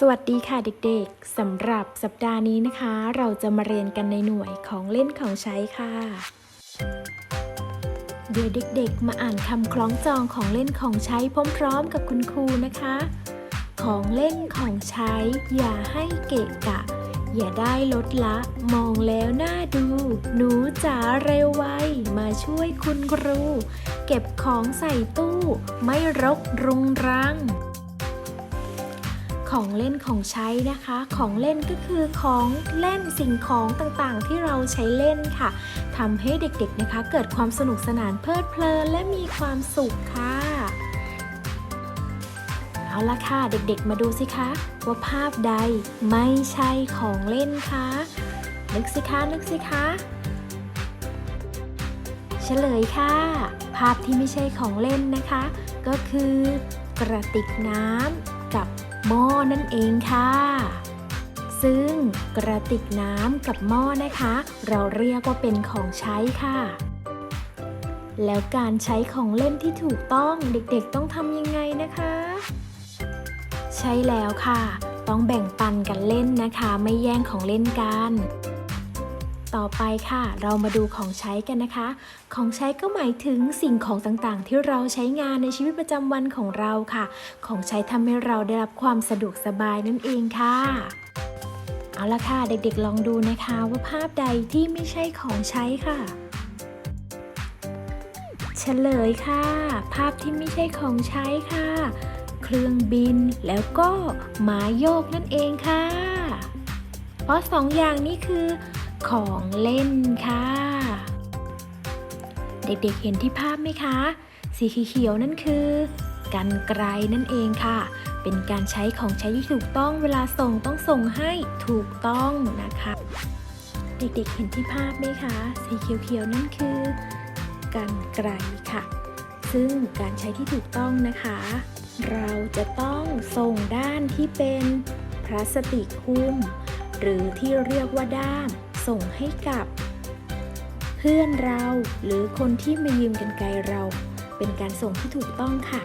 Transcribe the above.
สวัสดีค่ะเด็กๆ สำหรับสัปดาห์นี้นะคะ เราจะมาเรียนกันในหน่วยของเล่นของใช้ค่ะ เดี๋ยวเด็กๆ มาอ่านคำคล้องจองของเล่นของใช้พร้อมๆ กับคุณครูนะคะ ของเล่นของใช้ อย่าให้เกะกะ อย่าได้ลดละ มองแล้วน่าดู หนูจ๋าเร็วไว มาช่วยคุณครู เก็บของใส่ตู้ ไม่รกรุงรัง ของเล่นของใช้นะคะ ของเล่นก็คือของเล่นสิ่งของต่างๆ ที่เราใช้เล่นค่ะทำให้เด็กๆนะคะ เกิดความสนุกสนานเพลิดเพลินและมีความสุขค่ะเอาละค่ะ เด็กๆมาดูสิคะ ว่าภาพใดไม่ใช่ของเล่นคะนึกสิคะนึกสิคะเฉลยค่ะ ภาพที่ไม่ใช่ของเล่นนะคะ ก็คือกระติกน้ำ นั่นเองค่ะ ซึ่งกระติกน้ำกับหม้อนะคะ เราเรียกว่าเป็นของใช้ค่ะ แล้วการใช้ของเล่นที่ถูกต้องเด็กๆต้องทำยังไงนะคะ ใช่แล้วค่ะ ต้องแบ่งปันกันเล่นนะคะ ไม่แย่งของเล่นกัน ต่อไปค่ะ เรามาดูของใช้กันนะคะ ของใช้ก็หมายถึงสิ่งของต่างๆ ที่เราใช้งานในชีวิตประจำวันของเราค่ะ ของใช้ทำให้เราได้รับความสะดวกสบายนั่นเองค่ะเอาละค่ะ เด็กๆลองดูนะคะว่าภาพใดที่ไม่ใช่ของใช้ค่ะ เฉลยค่ะ ภาพที่ไม่ใช่ของใช้ค่ะ เครื่องบินแล้วก็หมาโยกนั่นเองค่ะ เพราะสองอย่างนี้คือ ของเล่นค่ะ เด็กๆเห็นที่ภาพไหมคะ สีเขียวๆนั่นคือกันไกลนั่นเองค่ะ เป็นการใช้ของใช้ที่ถูกต้องเวลาส่งต้องส่งให้ถูกต้องนะคะ เด็กๆเห็นที่ภาพไหมคะ สีเขียวๆนั่นคือกันไกลค่ะ ซึ่งการใช้ที่ถูกต้องนะคะ เราจะต้องส่งด้านที่เป็นพลาสติกหุ้ม หรือที่เรียกว่าด้าม ส่งให้กับ เพื่อนเราหรือคนที่มายืมกันไกลเรา เป็นการส่งที่ถูกต้องค่ะ